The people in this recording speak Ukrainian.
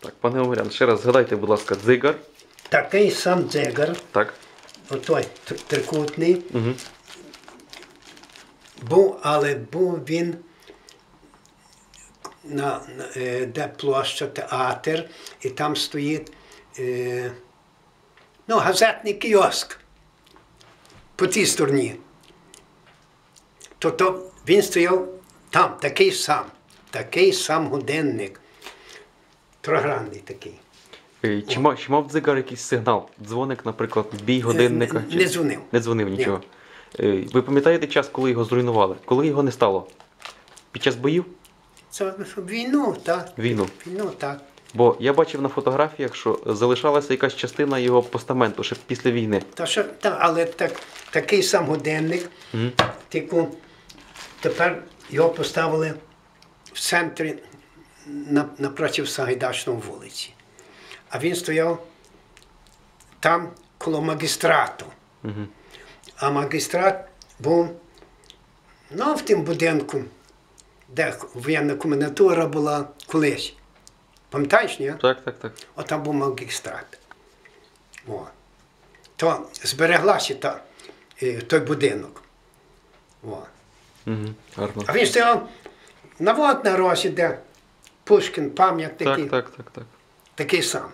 Так, пане Омелян, ще раз згадайте, будь ласка, дзигар. Такий сам дзигар, Так. отой трикутний, Угу. був, але був він на, на е, де площа театр, і там стоїть е, ну, газетний кіоск по тій стороні. То, то він стояв там, такий сам, такий сам годинник. Трогранний такий. Е, Чи, мав, чи мав дзигар якийсь сигнал? Дзвоник, наприклад, бій годинника? не- чи- не дзвонив. Не дзвонив нічого. Е, Ви пам'ятаєте час, коли його зруйнували? Коли його не стало? Під час боїв? Це війну, так. Війну. Війну, так. Бо я бачив на фотографіях, що залишалася якась частина його постаменту ще після війни. Та що, та, але так, такий сам годинник, тільки тепер його поставили в центрі на, напротив Сагайдачної вулиці. А він стояв там коло магістрату. Угу. А магістрат був ну, в тим будинку, де воєнна комендатура була колись. Пам'ятаєш, ні? Так, так, так. Отам був магістрат. О. То збереглася та, е, той будинок. О. Угу. Гарно. А він стояв на вот на розі, де Пушкін пам'ятник, такий, Так, так, так, так. такий сам.